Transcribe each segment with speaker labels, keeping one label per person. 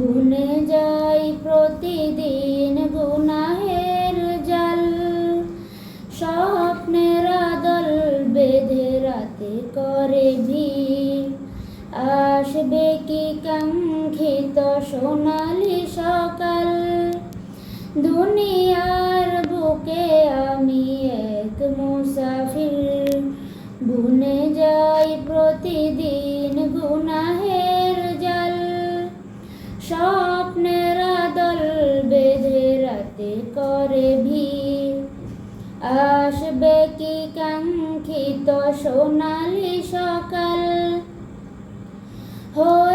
Speaker 1: বুনে যাই প্রতিদিন গুনাহের জাল। স্বপ্নের আদল বেঁধে রাতে করে ভিড়। আসবে কি কাঙ্ক্ষিত সোনালি সকাল? দুনিয়ার রাতে করে ভিড়। আসবে কি কাঙ্ক্ষিত সোনালি সকাল? হয়ে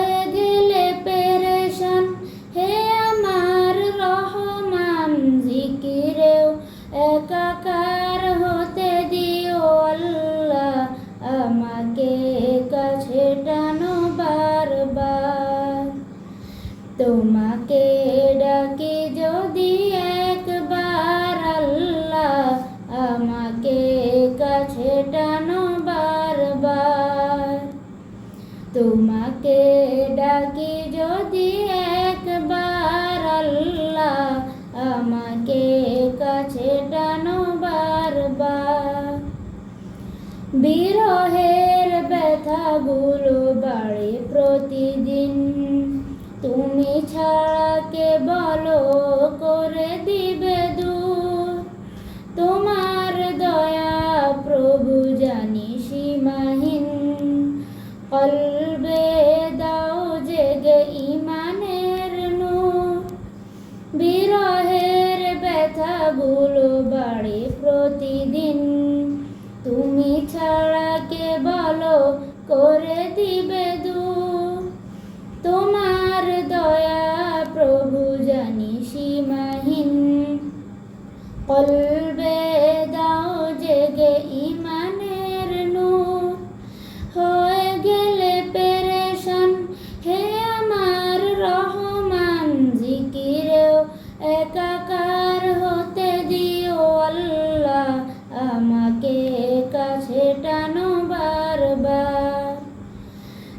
Speaker 1: তোমাকে ডাকি যদি একবার আল্লাহ আমাকে কাছে টানো বারবার। বিরহের ব্যথাগুলো বাড়ে প্রতিদিন। তুমি ছাড়া কে বলো? কলবে দাও জেগে ইমানের নূর। বিরহের ব্যথাগুলো বাড়ে প্রতিদিন। তুমি ছাড়া কে বলো করে দিবে দূর। তোমার দয়া প্রভু জানি সীমাহীন। কলবে